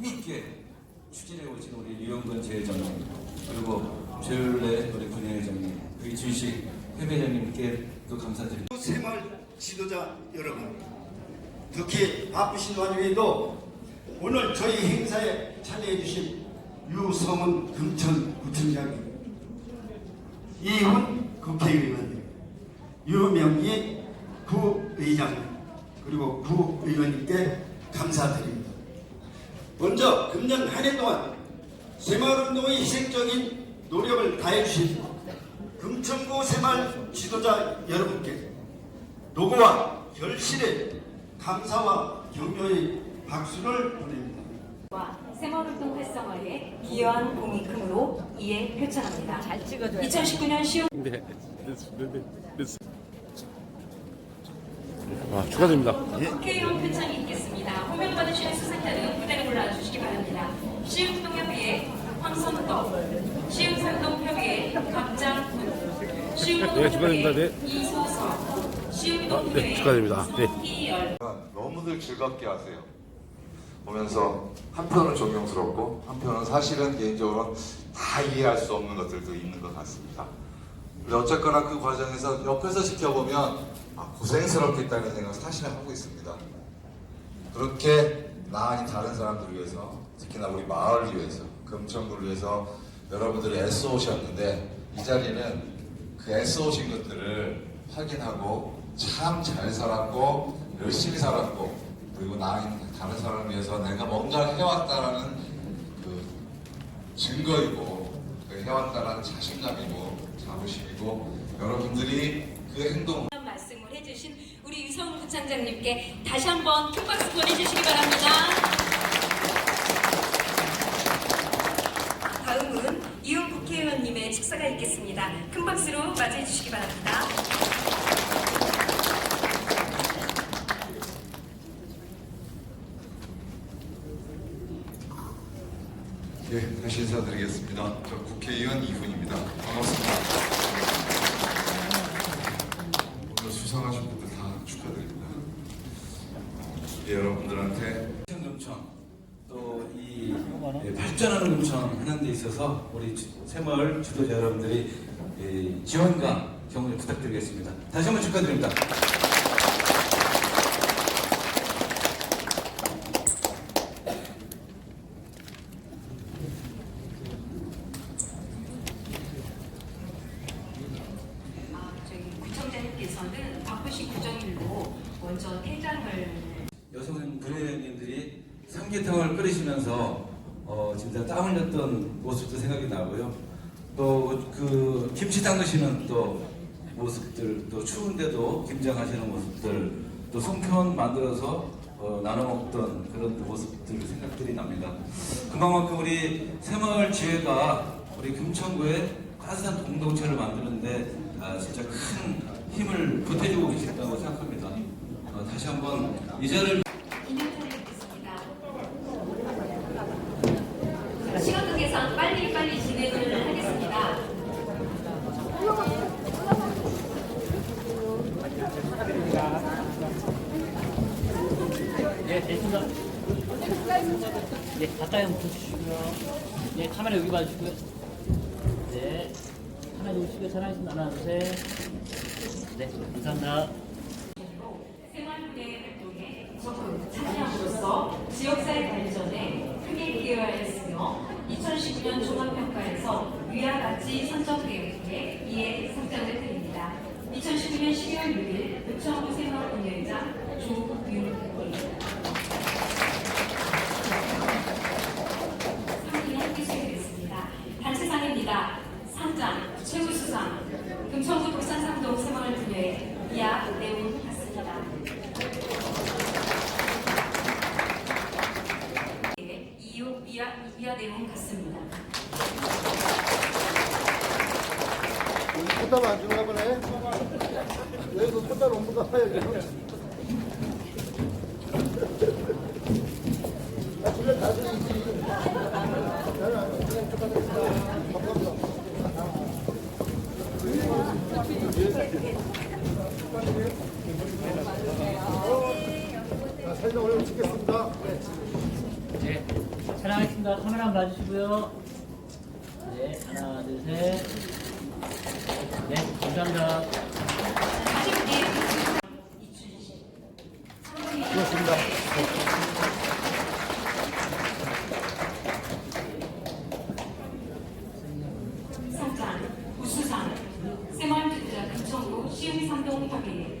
힘있게 추진해 오신 우리 류영건 제회장님 그리고 조율래 우리 군회장님 그리고 이준식 회회장님께 또 감사드립니다. 새마을 지도자 여러분, 특히 바쁘신 와중에도 오늘 저희 행사에 참여해 주신 유성은 금천구청장님, 이훈 국회의원님, 유명희 부의장님, 그리고 부의원님께 감사드립니다. 먼저 금년 한 해 동안 새마을운동의 희생적인 노력을 다해 주신 금천구 새마을 지도자 여러분께 노고와 결실에 감사와 격려의 박수를 보냅니다. 와 새마을운동 활성화에 기여한 공이 크므로 이에 표창합니다. 잘 찍어줘야 돼. 2019년 10월 네, 됐- 아, 축하드립니다. 국회의원 표창이 있겠습니다. 호명 받으시는 수상자는 무대로 올라주시기 바랍니다. 시흥동협의회 황선덕, 시흥산동협의회 박장훈, 네, 축하드립니다. 시흥동협의회 네. 이소석, 아, 시흥동협의회 네, 축하드립니다. 네. 너무들 즐겁게 하세요. 보면서 한편은 존경스럽고 한편은 사실은 개인적으로 다 이해할 수 없는 것들도 있는 것 같습니다. 근데 어쨌거나 그 과정에서 옆에서 지켜보면 아, 고생스럽겠다는 생각을 사실은 하고 있습니다. 그렇게 나 아닌 다른 사람들을 위해서 특히나 우리 마을을 위해서 금천구를 위해서 여러분들이 애써오셨는데 이 자리는 그 애써오신 것들을 확인하고 참 잘 살았고 열심히 살았고 그리고 나 아닌 다른 사람을 위해서 내가 뭔가 해왔다라는 그 증거이고 그 해왔다라는 자신감이고 자부심이고 여러분들이 그 행동 이런 말씀을 해주신 우리 부창장님께 다시 한번 큰 박수 보내주시기 바랍니다. 다음은 이용 국회의원님의 축사가 있겠습니다. 큰 박수로 맞이해 주시기 바랍니다. 예, 다시 인사드리겠습니다. 저 국회의원 이훈입니다. 반갑습니다. 오늘 수상하신 분들 다 축하드립니다. 예, 여러 분들한테 금청 또이 예, 발전하는 금청 하는 데 있어서 우리 지- 새마을 지도자 여러분들이 예, 지원과 격려 부탁드리겠습니다. 다시 한번 축하드립니다. 아, 저희 구청장님께서는 바쁘신 구정일로 먼저 퇴장을 여성 부회장님들이 삼계탕을 끓이시면서 어, 진짜 땀 흘렸던 모습도 생각이 나고요. 또 그 김치 담그시는 또 모습들, 또 추운데도 김장하시는 모습들, 또 송편 만들어서 어, 나눠 먹던 그런 모습들 생각들이 납니다. 그만큼 우리 새마을 지회가 우리 금천구에 따뜻한 공동체를 만드는데 아, 진짜 큰 힘을 보태주고 계신다고 생각합니다. 어, 다시 한번 이 자리를 기념사를 있겠습니다. 시간 관계상 빨리빨리 진행을 하겠습니다. 네, 됐습니다. 네, 가까이 한번 보시고요. 네, 카메라 여기 봐주시고요. 네, 하나 놓으시고요. 하나씩 하나, 둘, 셋. 네, 감사합니다. 참여함으로써 지역사회 발전에 크게 기여하였으며 2019년 종합평가에서 위와 같이 선정되었기에 이에 상장을 드립니다. 2019년 12월 6일 부천구 생활분회장 조윤희 상이 함께 수행됐습니다. 단체상입니다. 상장, 최우수상, 금천구 독산상동 새마을 분야에 이하 내용 같습니다. 예, 이후 이하, 이하 내용 같습니다. 꽃다발 안 주나 보네. 여기서 꽃다발 옮부가 봐야지. 나 집에 가져야지. 나는 안 그냥 축하드립니다. 감사합니다. 촬영하겠습니다. 카메라 한번 봐주시고요. 네, 하나, 둘, 셋. 네, 감사합니다. 아쉽게 수고하셨습니다. 상장, 우수상, 새마을주자 금천구 시흥삼동 협의회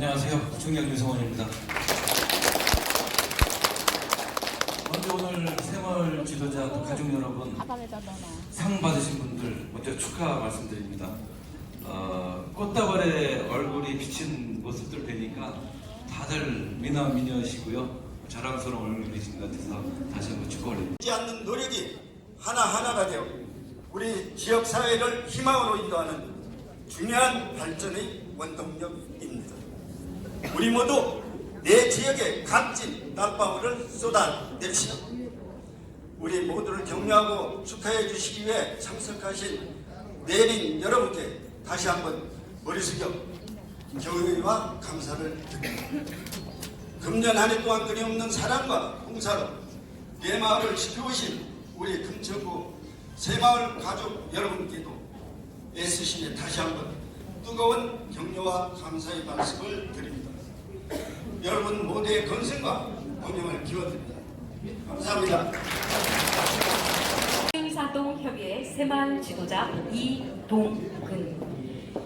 안녕하세요. 충격 유성원입니다. 먼저 오늘 새마을 지도자 또 가족 여러분 상 받으신 분들 먼저 축하 말씀드립니다. 어, 꽃다발에 얼굴이 비친 모습들 뵈니까 다들 미남 미녀시고요. 자랑스러운 얼굴이신 것 같아서 다시 한번 축하 올립니다. 잊지 않는 노력이 하나하나가 되어 우리 지역 사회를 희망으로 인도하는 중요한 발전의 원동력입니다. 우리 모두 내 지역에 값진 딸방울을 쏟아냅시다. 우리 모두를 격려하고 축하해 주시기 위해 참석하신 내린 여러분께 다시 한번 머리 숙여 경의와 감사를 드립니다. 금년 한 해 동안 끊임없는 사랑과 봉사로 내 마을을 지켜오신 우리 금천구 새마을 가족 여러분께도 애쓰심에 다시 한번 뜨거운 격려와 감사의 말씀을 드립니다. 여러분 모두의 건승과 번영을 기원드립니다. 감사합니다. 시흥사동 협의회 새마을 지도자 이동근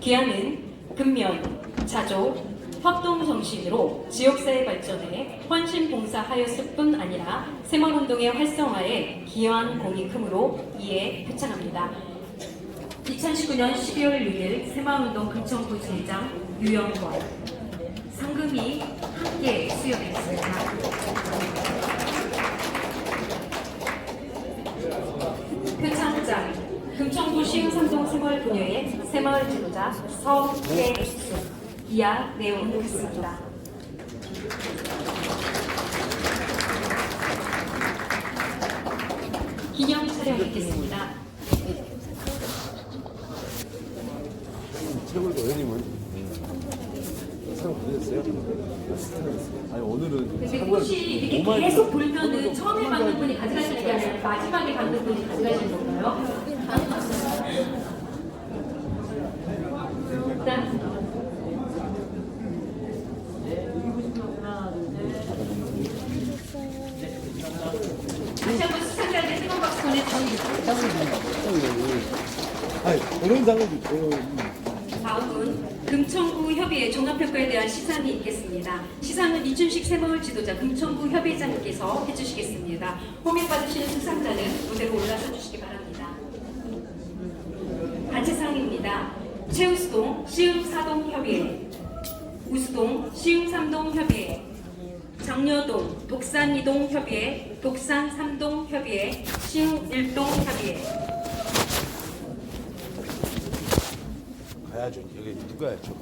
기한은 근면, 자조, 협동 정신으로 지역사회 발전에 헌신 봉사하였을 뿐 아니라 새마을운동의 활성화에 기여한 공이 크므로 이에 표창합니다. 2019년 12월 6일 새마을운동 금천구 지회장 유영권 상금이 함께 수여됐습니다. 표창장 금천구 시흥삼동 새마을분여의 새마을 지도자 서혜수 이하 내용 있습니다. 기념 촬영 있겠습니다. 최고의 의원님은 상 받으셨어요? 아니 오늘은 근데 꽃이 이렇게 계속 불면은 처음에 받는 분이 가져가시는 게 아니라 마지막에 받는 분이 가져가시는 건가요? 일단 다시 한번 수상자들 뜨거운 박수 보내주십니다. 아니, 오늘 당은 다음은 금천구 협의회 종합평가에 대한 시상이 있겠습니다. 시상은 이춘식 새마을 지도자 금천구 협의장님께서 해주시겠습니다. 호명 받으시는 수상자는 무대로 올라서 주시기 바랍니다. 단체상입니다. 최우수동 시흥사동 협의회, 우수동 시흥삼동 협의회, 장려동 독산이동 협의회, 독산삼동 협의회, 시흥일동 협의회. 가야죠. 여기 누가 야죠?